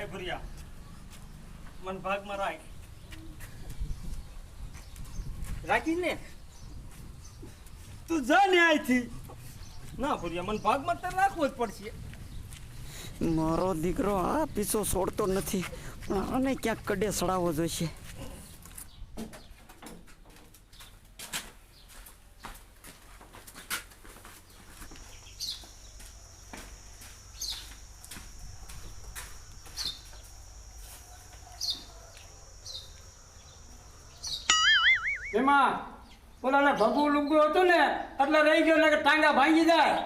આય ભર્યા મન ભાગમાં રાખ. રાખીને? તું જા ને અહીંથી ના ભર્યા મન ભાગમાં રાખવો જ પડશે. મારો દીકરો આ પીછો છોડતો નથી. પણ આને ક્યાંક કડે સડાવવો જોઈશે. એમાં ઓલાને ભગવું લુગડું હતું ને એટલે રહી ગયો ને કે ટાંગા ભાંગી જાય.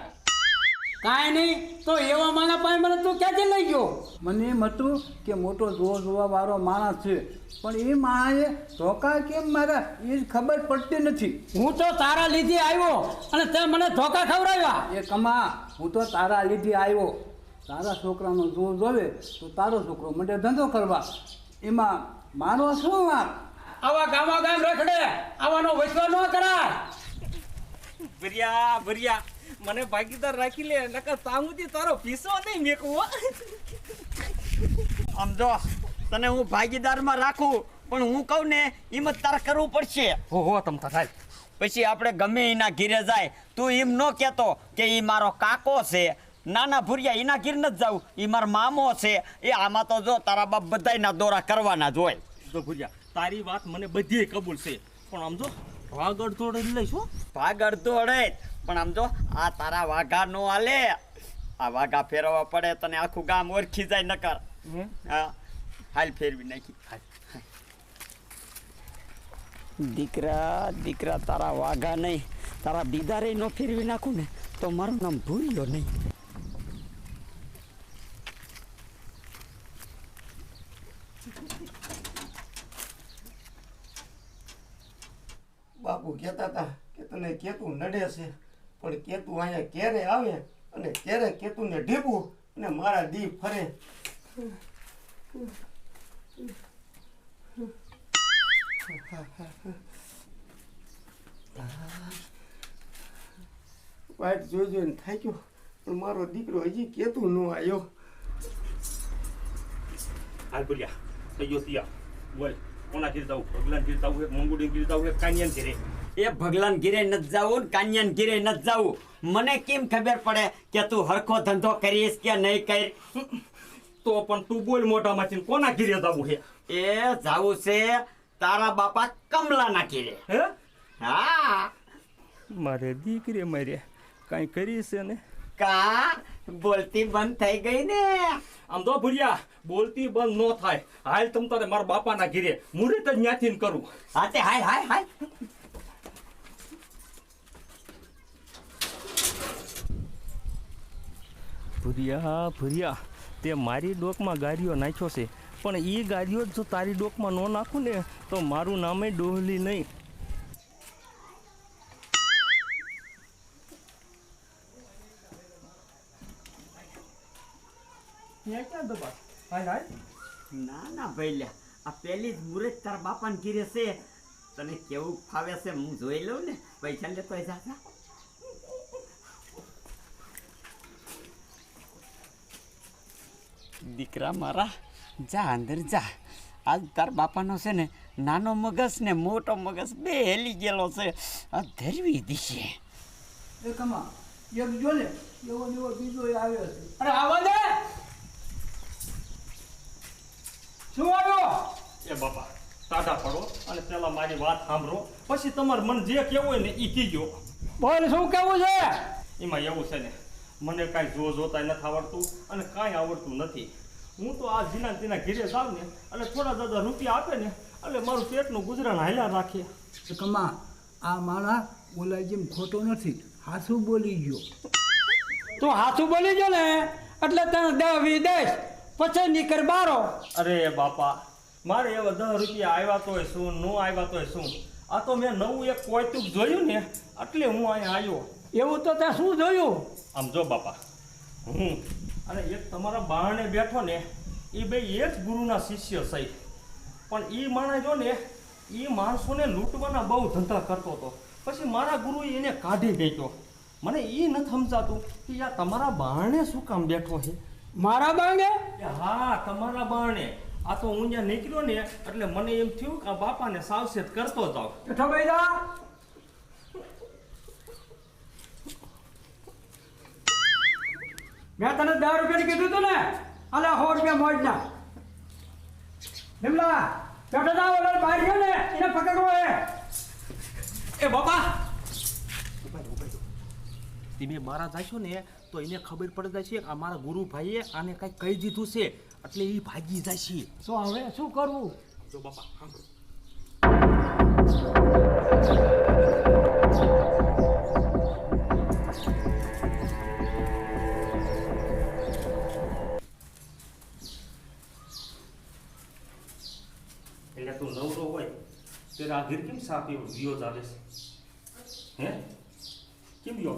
કાંઈ નહીં તો એવા માના પાસે મને તું ક્યાંથી લઈ ગયો? મને એમ હતું કે મોટો જોવા જોવા વાળો માણસ છે પણ એ માણસે ધોકા કેમ મારા એ ખબર પડતી નથી. હું તો તારા લીધી આવ્યો અને તે મને ધોકા ખવડાવ્યા. એ કમા હું તો તારા લીધી આવ્યો. તારા છોકરાનો જોર જોવે તો તારો છોકરો મને ધંધો કરવા. એમાં મારો શું વાંક? આવા ગામા ગામ રખડે આવાનો વસવા ન કરાય. ભર્યા ભર્યા. મને ભાગીદાર રાખી લે નકર તાંગુથી તારો પીસો નહીં મેકવો સમજો તને હું ભાગીદારમાં રાખું પણ હું કહું ને એમ જ તારે કરવું પડશે. હો હો તમ થાય. પછી આપણે ગમે એના ઘીરે જાય તું એમ ન કહેતો કે એ મારો કાકો છે. નાના ભૂરિયા એના ઘીર નથી જાઉં એ મારો મામો છે. એ આમાં તો જો તારા બાપ બધાયના દોરા કરવાના જ હોય. જો ભર્યા તારી વાત મને બધી કબૂલ છે. પણ આમ જો ભાગ અડધો હો. ભાગ અડધો અડે પણ આમ જો આ તારા વાઘા નો હાલે. આ વાઘા ફેરવવા પડે તને આખું ગામ ઓળખી જાય નકર. હા. હાલ ફેરવી નાખી. દીકરા દીકરા તારા વાઘા નહીં. તારા દીદારે નો ફેરવી નાખું ને તો મારું નામ ભૂલ્યો નહીં બાપુ કહેતા હતા કે તને કેતું નડે છે, પણ કેતું અહીંયા ક્યારે આવે અને ક્યારે કેતુને ઢીપું અને મારા દી ફરે. વાટ જોઈ જોઈને થાક્યો પણ મારો દીકરો હજી કેતું ન આવ્યો. હાલ બોલ્યા, થઈ ગયો બોલ. કોના ઘીર જવું? ભગલાન ઘીર જવું એક મંગુડી ઘીર જવું એક કાનિયન એ ભગલાન ગીરે ન જવું ને કાન્યાન ગીરે ન જાવું. મને કેમ ખબર પડે કે તું હરખો ધંધો કરીશ કે નહીં કરી? તો પણ તું બોલ મોટામાંથી કોના ગીરે જવું છે એ જાવું છે તારા બાપા કમલાના ઘીરે. હે? હા. મારે દીકરી મારે. કાંઈ કરી છે ને કા? બોલતી બંધ થઈ ગઈ ને. આમ તો ભૂરિયા બોલતી બંધ ન થાય. હાલ તમ તારે મારા બાપાના ઘીરે. મુહૂર્ત જ ન્યાથી કરું. હા તે હાય હાય હાય ભૂરિયા ભૂરિયા તે મારી ડોકમાં ગાડીઓ નાખ્યો છે. પણ એ ગાડીઓ જો તારી ડોકમાં ન નાખું ને તો મારું નામે ડોહલી નહીં. ના ના આ પેલી જ મુરત તારા બાપાને ઘીરે છે. તને કેવું ફાવે છે હું જોઈ લઉં ને? પૈસા લેતો જા જા. દીકરા મારા જા અંદર જા. આજ તાર બાપાનો છે ને નાનો મગજ ને મોટો મગજ બે હેલી ગયેલો છે. આ ધરવી દીશે. કમા એક જો ને એવો એવો બીજો આવ્યો છે. અરે આવો દે! શું આવ્યો? એ બાપા ટાટા પડો અને પેલા મારી વાત સાંભળો. પછી તમારે મન જે કેવું હોય ને એ કીજો. બોલ શું કેવું છે? એમાં એવું છે ને મને કાંઈ જો જોતા નથી આવડતું અને કાંઈ આવડતું નથી. હું તો આ જીના તેના ઘેરે જાઉં ને એટલે થોડા દાદા રૂપિયા આપે ને એટલે મારું પેટનું ગુજરાન હાલ્યા રાખે. કમા આ માણા ઓલા જેમ ખોટો નથી. હાથું બોલી ગયો. તું હાથું બોલી ગયો ને એટલે તને દસ વી દઈશ. પછી નીકળ બારો અરે બાપા મારે એવા દસ રૂપિયા આવ્યા તોય શું ન આવ્યા તોય શું? આ તો મેં નવું એક કોયતુક જોયું ને એટલે હું અહીંયા આવ્યો. એવું તો ત્યાં શું જોયું? આમ જો બાપા હું અને એક તમારા બારણે બેઠો ને એ બે એક જ ગુરુના શિષ્ય સહી. પણ એ માણસ જો ને એ માણસોને લૂંટવાના બહુ ધંધા કરતો હતો. પછી મારા ગુરુ એને કાઢી દેતો મને એ નથી સમજાતું કે યાર તમારા બારણે શું કામ બેઠો છે? મારા બાંગે હા તમારા બાણે આ તો હું ત્યાં નીકળ્યો ને એટલે મને એમ થયું કે આ બાપાને સાવચેત કરતો જાવ ભાઈ મેં તને દસ રૂપિયા કીધું તું ને? અલે સો રૂપિયા મોજ ના નિમલા જા ઓલો બહાર ગયો ને એને પકડવો હે. એ બાપા! તમે મારા જાશો ને તો એને ખબર પડી જાય છે કે ગુરુભાઈએ આને કાંઈ કહી દીધું છે. એટલે એ ભાગી જાય છે. તો હવે શું કરવું? જો બાપા એટલે તું નવરો હોય ત્યારે આ ઘીર કેમ સાપ એવો વિયો ચાલે છે? હે? કેમ વિયો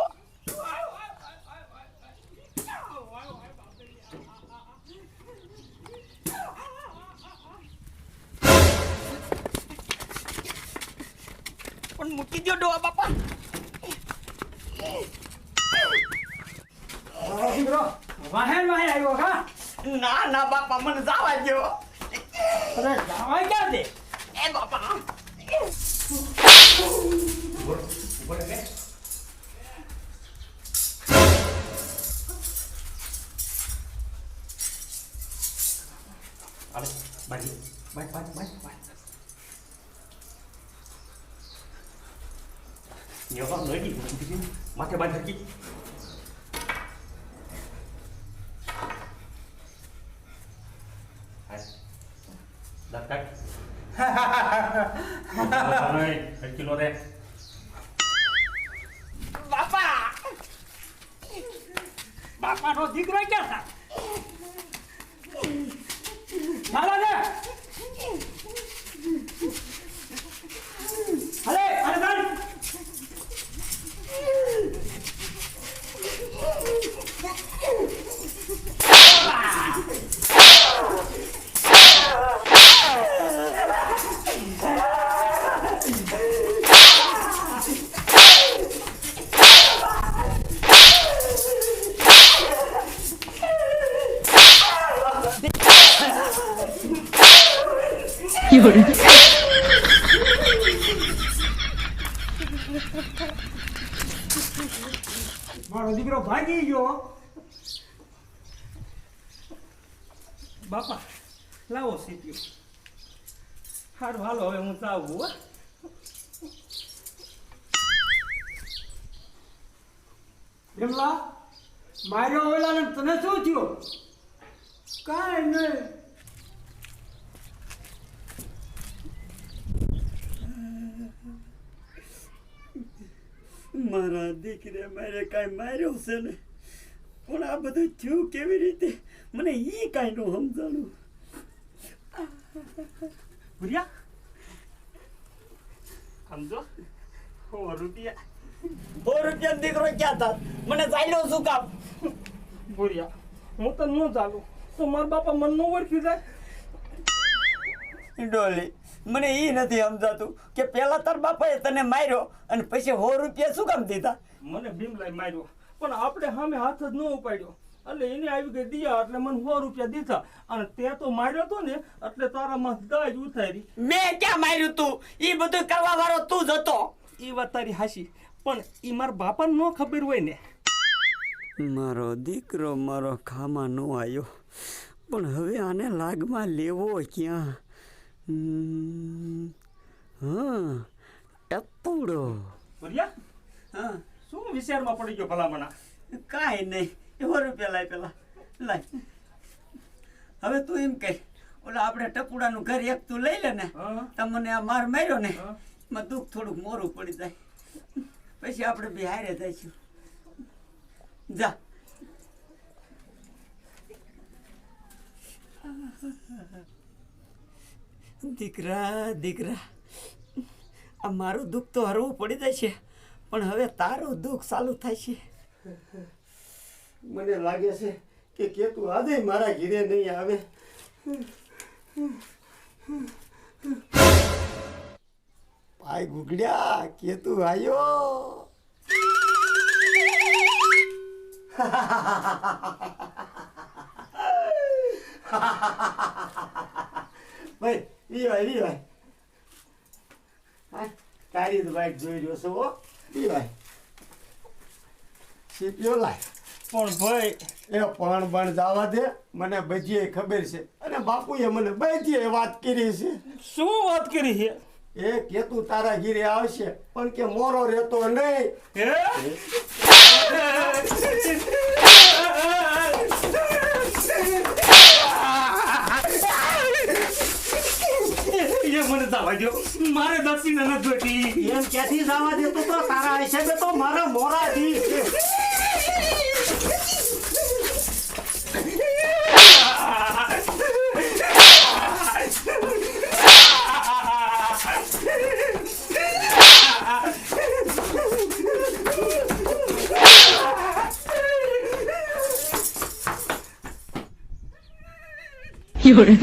પણ મૂકી દો ડોવા બાપા. વાહેર વાહેર વાહે વાહે આવ્યો કા? ના ના બાપા મને જવા દો અરે જવા ક્યાં દે? એ બાપા. અરે બાઈ બાઈ બાઈ બાજ. nyoba theo mata banyak lagi đặt cách. Bạn ơi, anh kilo đây Bapa Bapa nó gì ra chứ? મારો દીકરો ભાગી ગયો બાપા લાવો સીટ્યો હારું હાલો હવે હું જાઉં હો. વિમલા માર્યો ઓલા તને શું થયું? કાંઈ નહીં. મારા દીકરે મારે કાંઈ માર્યો છે ને. પણ આ બધું થયું કેવી રીતે? મને એ કાંઈ નું સમજાણું. ભૂરિયા સમજો? સો રૂપિયા. સો રૂપિયા દીકરો ક્યાં થાત મને ચાલ્યો શું કામ? ભૂરિયા હું તો ન ચાલું. તો મારા બાપા મન ન ઓળખી જાય. ડોલી મને એ નથી સમજાતું કે પેલા તાર બાપાએ તને માર્યો અને પછી સો રૂપિયા શું કામ દીધા? મને ભીમલાઈ માર્યો. પણ આપણે સામે હાથ જ ન ઉપાડ્યો. એટલે એને આવી ગઈ દિયા એટલે મને સો રૂપિયા દીધા. અને તે તો માર્યો તો ને એટલે તારામાં દાજ ઉતારી. મેં ક્યાં માર્યું તું? એ બધું કરવા વાળો તું જ હતો. એ વાત તારી હાશી પણ એ મારા બાપાને ન ખબર હોય ને. મારો દીકરો મારો ખામાં નો આવ્યો. પણ હવે આને લાગમાં લેવો ક્યાં? હા ટપુડો. ભૂરિયા? હા. શું વિચારમાં પડી ગયો ભલામણા? કાંઈ નહીં. એવો રૂપિયા લાય પેલા. લાય. હવે તું એમ કહે ઓલા આપણે ટપુડાનું ઘર એક તું લઈ લે ને તમને આ માર માર્યો ને. એમાં દુઃખ થોડુંક મોરું પડી જાય. પછી આપણે બે હારે જઈશું. જા. દીકરા દીકરા, આ મારું દુઃખ તો હરવું પડી જાય છે, પણ હવે તારું દુઃખ ચાલુ થાય છે. મને લાગે છે કે કેતું આજે મારા ઘીરે નહીં આવે. ભાઈ ગુગડ્યા, કેતુ આવ્યો ભાઈ ઈ ભાઈ ઈ ભાઈ હા, તારી તો બાઈક જોઈ રહ્યો છું હો. ઈ ભાઈ સીપીઓ લાય. પણ ભાઈ એ પણ પણ જવા દે મને બધી ખબર છે. અને બાપુએ મને બધી વાત કરી છે. શું વાત કરી છે? એ કે તું તારા ઘીરે આવશે પણ કે મોરો રહેતો નહીં. દો મારે દક્ષિણા નથી જોઈતી. એમ ક્યાંથી જવા દેતો તો તારા હિસાબે તો મારા મોરા દી છે. 有人，